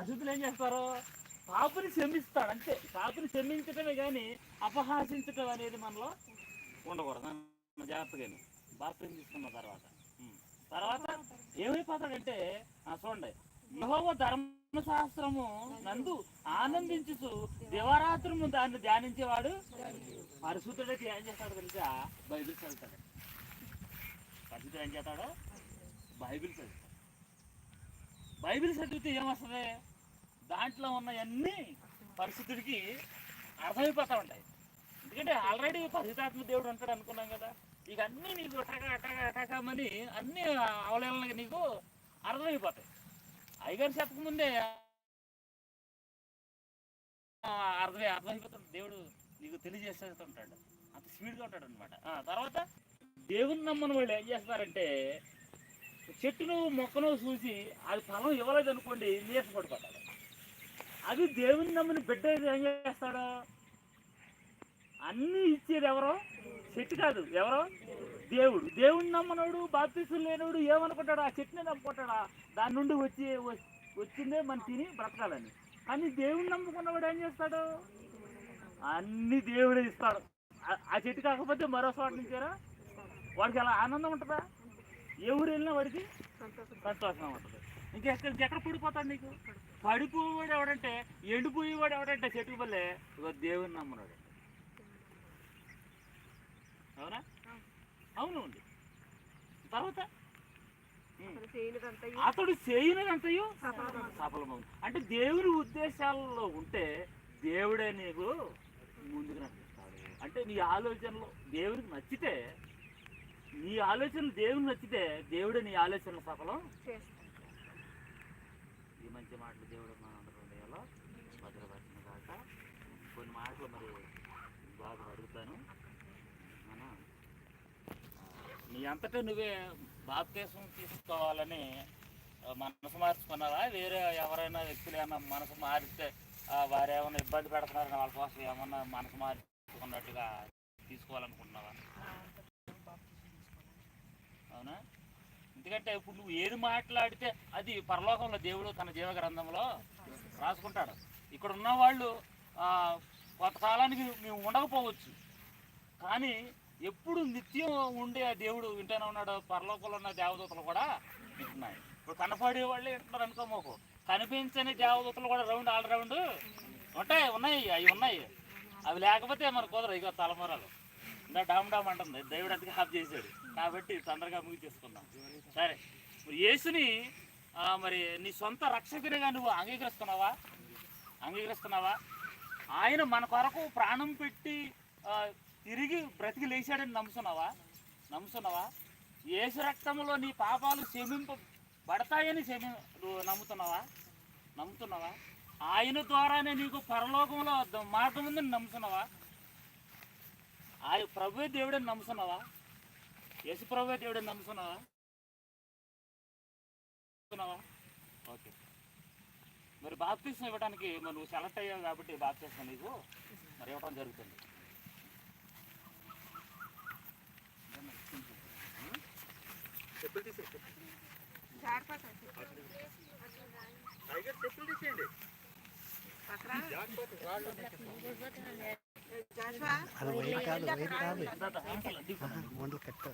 పద్ధతులు ఏం చేస్తారు? పాపుని క్షమిస్తాడు అంతే. పాపుని క్షమించటమే కానీ అపహాసించటం అనేది మనలో ఉండకూడదు. మన బాప్తిని తీసుకున్న తర్వాత. తర్వాత ఏమైపోతాడంటే చూడండి. యహోవ ధర్మశాస్త్రము నందు ఆనందించుతూ దివారాత్రము దాన్ని ధ్యానించేవాడు పరిశుద్ధుడైతే ఏం చేస్తాడు తెలుసా? బైబిల్ చదువుతాడు. పరిశుద్ధుడు ఏం చేస్తాడు? బైబిల్ చదువుతాడు. బైబిల్ చదివితే ఏమొస్తుంది దాంట్లో ఉన్నవన్నీ పరిశుద్ధుడికి అర్థమైపోతూ ఉంటాయి ఎందుకంటే ఆల్రెడీ పరిశుద్ధాత్మ దేవుడు ఉంటాడు అనుకున్నాం కదా. ఇక అన్నీ నీకు టక టక అటకమని అన్ని అవలేలకి నీకు అర్థమైపోతాయి. అయ్యగారు చెప్పకముందే అర్థమై అర్థమైపోతుంది. దేవుడు నీకు తెలియజేస్తుంటాడు అంత స్పీడ్గా ఉంటాడు అనమాట తర్వాత దేవుని నమ్మని వాళ్ళు ఏం చేస్తారంటే చెట్టును మొక్కను చూసి అది ఫలం ఇవ్వలేదు అనుకోండి నీరస పడిపోతాడు అది దేవుని నమ్మని బిడ్డ ఏం చేస్తాడు? అన్నీ ఇచ్చేది ఎవరో? చెట్టు కాదు. ఎవరో? దేవుడు. దేవుడిని నమ్మనోడు బాప్తీసులు లేనోడు ఏమనుకుంటాడు? ఆ చెట్టుని నమ్ముకుంటాడా దాని నుండి వచ్చి వచ్చిందే మనం తిని బ్రతకాలని. కానీ దేవుడిని నమ్ముకున్నవాడు ఏం చేస్తాడు? అన్ని దేవుడే ఇస్తాడు. ఆ- చెట్టు కాకపోతే మరో చోట నుంచారా వాడికి అలా ఆనందం ఉంటుందా? ఊరు వెళ్ళినా వాడికి సంతోషంగా ఉంటుంది. ఇంకెక్కడ ఎక్కడ పడిపోతాడు నీకు? పడిపోయేవాడు ఎవడంటే ఎండిపోయేవాడు ఎవడంటే చెట్టుకు వల్లే ఇగో దేవుని నమ్మనాడు. అవునా? అవును ఉంది తర్వాత. అతడు చేయనంతయు సఫలమవును అంటే దేవుని ఉద్దేశాలలో ఉంటే దేవుడే నీకు ముందుకు నడిపిస్తాడు. అంటే నీ ఆలోచనలు దేవునికి నచ్చితే నీ ఆలోచనలు దేవునికి నచ్చితే దేవుడే నీ ఆలోచనలు సఫలం ఈ మంచి మాటలు దేవుడు మన హృదయంలో భద్రపరిచిన కాక కొన్ని మాటలు మరి బాగా అడుగుతాను. మన, నీ అంతటా నువ్వే బాప్తీసం తీసుకోవాలని మనసు మార్చుకున్నారా వేరే ఎవరైనా వ్యక్తులు ఏమైనా మనసు మారిస్తే వారు ఏమైనా ఇబ్బంది పెడుతున్నారు వాళ్ళ కోసం ఏమన్నా మనసు మార్చుకున్నట్టుగా తీసుకోవాలనుకుంటున్నావా అవునా ఎందుకంటే ఇప్పుడు నువ్వు ఏది మాట్లాడితే అది పరలోకంలో దేవుడు తన జీవ గ్రంథంలో రాసుకుంటాడు. ఇక్కడ ఉన్న వాళ్ళు కొంతకాలానికి మేము ఉండకపోవచ్చు. కానీ ఎప్పుడు నిత్యం ఉండే ఆ దేవుడు వింటూనే ఉన్నాడు పరలోకంలో ఉన్న దేవదూతలు కూడా వింటున్నాయి. ఇప్పుడు కనపడే వాళ్ళే వింటున్నారు అనుకోమోకు కనిపించని దేవదూతలు కూడా రౌండ్ ఆల్ రౌండ్ ఉంటాయి ఉన్నాయి అవి ఉన్నాయి. అవి లేకపోతే మన కుదరదు ఇక తలమూరాలు. ఇందా డామ్ డామ్ అంటుంది. దేవుడు అందుకే హాఫ్ చేశాడు. కాబట్టి తొందరగా ముగించేసుకుందాం సరే. మరి యేసుని మరి నీ సొంత రక్షకునిగా నువ్వు అంగీకరిస్తున్నావా? అంగీకరిస్తున్నావా? ఆయన మన కొరకు ప్రాణం పెట్టి తిరిగి బ్రతికి లేచాడని నమ్ముతున్నావా? నమ్ముతున్నావా? యేసు రక్తంలో నీ పాపాలు క్షమింపబడతాయని క్షమి నమ్ముతున్నావా? నమ్ముతున్నావా? ఆయన ద్వారానే నీకు పరలోకంలో మార్గం ఉందని నమ్ముతున్నావా? ఆయన ప్రభువే దేవుడని నమ్ముతున్నావా? యేసు ప్రభువే దేవుడని నమ్ముతున్నావా? నమ్ముతున్నావా? ఓకే. మరి బాప్తీసం ఇవ్వడానికి మరి నువ్వు సెలెక్ట్ అయ్యావు కాబట్టి బాప్తీసం నీకు మరి ఇవ్వడం జరుగుతుంది. చెప్పులు తీసేయండి చెప్పులు తీసేయండి అది వైట్ కాదు వైట్ కాదు. వంటలు కట్ట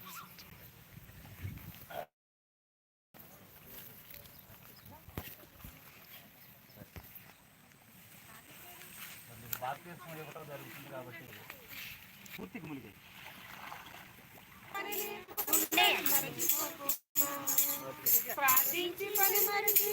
బాప్తీసం ఇవ్వడం జరుగుతుంది కాబట్టి మునిగి ప్రార్థించి పని మరిచి.